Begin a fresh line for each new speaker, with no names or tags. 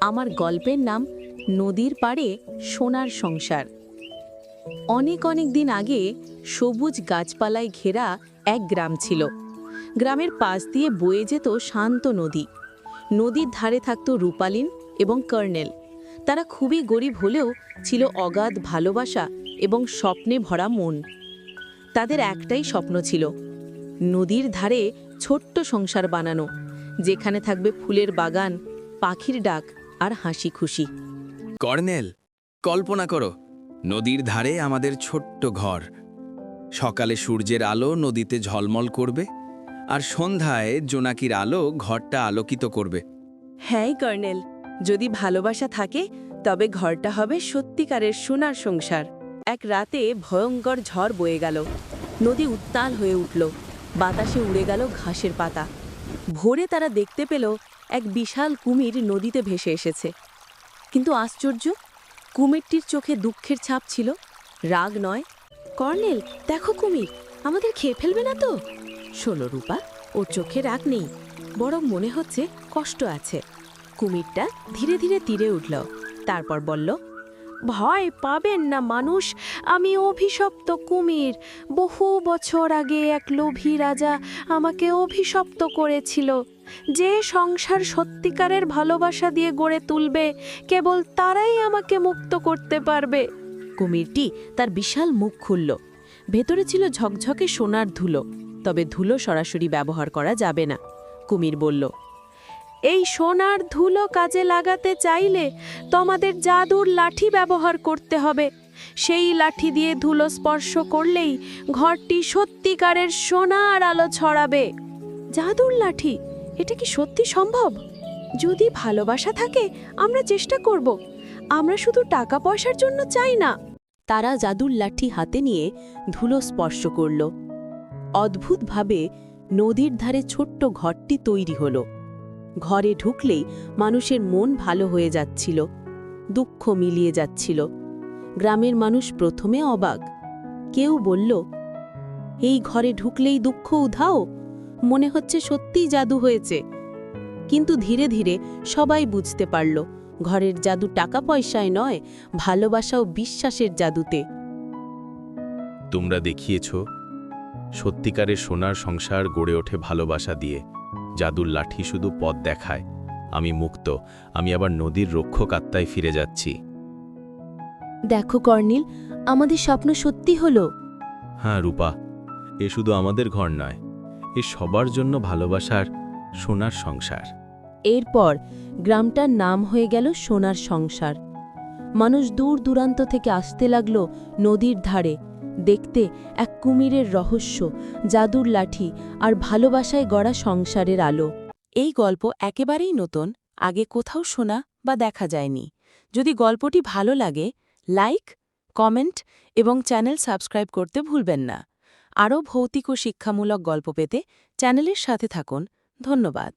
আমার গল্পের নাম নদীর পাড়ে সোনার সংসার। অনেক অনেক দিন আগে সবুজ গাছপালায় ঘেরা এক গ্রাম ছিল। গ্রামের পাশ দিয়ে বয়ে যেত শান্ত নদী। নদীর ধারে থাকত রূপালিন এবং কর্নেল তারা খুবই গরিব হলেও ছিল অগাধ ভালোবাসা এবং স্বপ্নে ভরা মন। তাদের একটাই স্বপ্ন ছিল, নদীর ধারে ছোট্ট সংসার বানানো, যেখানে থাকবে ফুলের বাগান, পাখির ডাক আর হাসি খুশি।
কর্নেল কল্পনা করো নদীর ধারে আমাদের ছোট্ট ঘর। সকালে সূর্যের আলো নদীতে ঝলমল করবে আর সন্ধ্যায় জোনাকির আলো ঘরটা আলোকিত করবে।
হ্যাঁ কর্নেল যদি ভালোবাসা থাকে তবে ঘরটা হবে সত্যিকারের সোনার সংসার। এক রাতে ভয়ঙ্কর ঝড় বয়ে গেল। নদী উত্তাল হয়ে উঠল। বাতাসে উড়ে গেল ঘাসের পাতা। ভোরে তারা দেখতে পেল এক বিশাল কুমির নদীতে ভেসে এসেছে। কিন্তু আশ্চর্য, কুমিরটির চোখে দুঃখের ছাপ ছিল, রাগ নয়। কর্নেল, দেখো কুমির, আমাদের খেয়ে ফেলবে না তো? ষোলো রূপা, ওর চোখে রাগ নেই, বরং মনে হচ্ছে কষ্ট আছে। কুমিরটা ধীরে ধীরে তীরে উঠল, তারপর বলল ভয় পাবেন না, মানুষ। আমি অভিশপ্ত কুমির। বহু বছর আগে এক লোভী রাজা আমাকে অভিশপ্ত করেছিল। যে সংসার সত্যিকারের ভালোবাসা দিয়ে গড়ে তুলবে, কেবল তারাই আমাকে মুক্ত করতে পারবে। কুমিরটি তার বিশাল মুখ খুলল। ভেতরে ছিল ঝকঝকে সোনার ধুলো, তবে ধুলো সরাসরি ব্যবহার করা যাবে না। কুমির বলল এই সোনার ধুলো কাজে লাগাতে চাইলে তোমাদের জাদুর লাঠি ব্যবহার করতে হবে। সেই লাঠি দিয়ে ধুলো স্পর্শ করলেই ঘরটি সত্যিকারের সোনার আলো ছড়াবে। জাদুর লাঠি, এটা কি সত্যি সম্ভব? যদি ভালোবাসা থাকে, আমরা চেষ্টা করব। আমরা শুধু টাকা পয়সার জন্য চাই না। তারা জাদুর লাঠি হাতে নিয়ে ধুলো স্পর্শ করল। অদ্ভুতভাবে নদীর ধারে ছোট্ট ঘরটি তৈরি হলো। ঘরে ঢুকলেই মানুষের মন ভালো হয়ে যাচ্ছিল, দুঃখ মিলিয়ে যাচ্ছিল। গ্রামের মানুষ প্রথমে অবাক। কেউ বলল, এই ঘরে ঢুকলেই দুঃখ উধাও? মনে হচ্ছে সত্যিই জাদু হয়েছে। কিন্তু ধীরে ধীরে সবাই বুঝতে পারল, ঘরের জাদু টাকা পয়সায় নয় ভালোবাসা ও বিশ্বাসের জাদুতে।
তোমরা দেখিয়েছ, সত্যিকারের সোনার সংসার গড়ে ওঠে ভালোবাসা দিয়ে। জাদুর লাঠি শুধু পথ দেখায়। আমি মুক্ত। আমি আবার নদীর রক্ষক আত্মায় ফিরে যাচ্ছি।
দেখো কর্নিল আমাদের স্বপ্ন সত্যি হলো।
হ্যাঁ রূপা। এ শুধু আমাদের ঘর নয়। এ সবার জন্য ভালোবাসার সোনার সংসার।
এরপর গ্রামটার নাম হয়ে গেল সোনার সংসার। মানুষ দূর দূরান্ত থেকে আসতে লাগল নদীর ধারে। দেখতে এক কুমিরের রহস্য, জাদুর লাঠি আর ভালোবাসায় গড়া সংসারের আলো। এই গল্প একেবারেই নতুন, আগে কোথাও শোনা বা দেখা যায়নি। যদি গল্পটি ভালো লাগে, লাইক, কমেন্ট এবং চ্যানেল সাবস্ক্রাইব করতে ভুলবেন না। আরও ভৌতিক ও শিক্ষামূলক গল্প পেতে চ্যানেলের সাথে থাকুন। ধন্যবাদ।